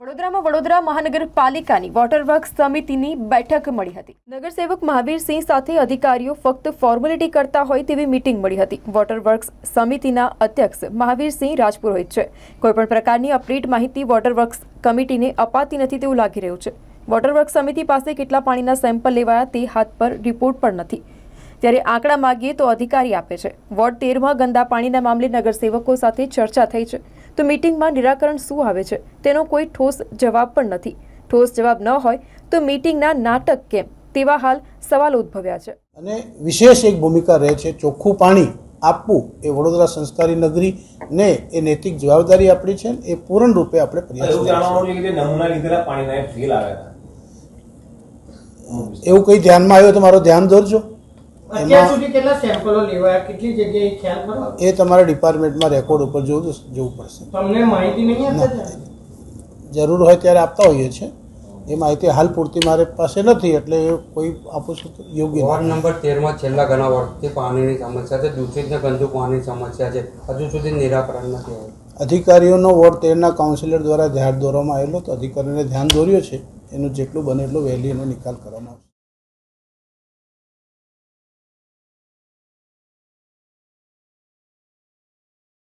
વડોદરામાં વડોદરા મહાનગરપાલિકાની water work સમિતિની બેઠક મળી હતી. નગરસેવક મહાવીરસિંહ સાથે અધિકારીઓ ફક્ત ફોર્મેલિટી કરતા હોય તેવી મીટિંગ મળી હતી. વોટર વર્ક્સ સમિતિના અધ્યક્ષ મહાવીરસિંહ રાજપુરોહિત છે. કોઈપણ પ્રકારની અપડેટ માહિતી વોટર વર્ક્સ કમિટીને અપાતી નથી તેવું લાગી રહ્યું છે. વોટર વર્ક સમિતિ પાસે કેટલા પાણીના સેમ્પલ લેવાયા તે હાથ પર રિપોર્ટ પણ નથી. ત્યારે આંકડા માગીએ તો અધિકારી આપે છે. વોર્ડ તેરમાં ગંદા પાણીના મામલે નગરસેવકો સાથે ચર્ચા થઈ છે. તો મીટિંગમાં નિરાકરણ શું આવે છે? તેનો કોઈ ઠોસ જવાબ પણ નથી. ઠોસ જવાબ ન હોય તો મીટિંગના નાટક કેમ? તેવા હાલ સવાલ ઉદ્ભવ્યા છે. અને વિશેષ એક ભૂમિકા રહે છે ચોખ્ખું પાણી આપવું એ વડોદરા સંસ્કારી નગરી ને એ નૈતિક જવાબદારી આપણી છે એ પૂર્ણ રૂપે આપણે પ્રયાસ એવું કરીએ જાણવાનું છે કે જે નમૂના લીધેલા પાણીના એ ફેલ આવ્યા છીએ એવું કંઈ ધ્યાનમાં આવ્યો તો મારો ધ્યાન દોરજો અત્યાર એમાં સુધી કેટલા સેમ્પલો લેવાયા? કેટલી જગ્યાએ? ખ્યાલ કરો. એ તમારા ડિપાર્ટમેન્ટમાં રેકોર્ડ ઉપર જોવું જોવું પડશે. તમને માહિતી નહીં આપતા જરૂર હોય ત્યારે આપતા હોઈએ છીએ. એ માહિતી હાલ પૂરતી મારી પાસે નથી એટલે એ કોઈ આપું છું યોગ્ય વોર્ડ નંબર તેરમાં છેલ્લા ઘણા વર્ષથી પાણીની સમસ્યા છે દૂષિત ને ગંદુ પાણીની સમસ્યા છે. હજુ સુધી નિરાકરણ નથી આવ્યું. અધિકારીઓનો વોર્ડ તેરના કાઉન્સિલર દ્વારા ધ્યાન દોરવામાં આવેલો તો અધિકારીઓને ધ્યાન દોર્યો છે. એનું જેટલું બને એટલું વહેલી એનો નિકાલ કરવામાં આવશે.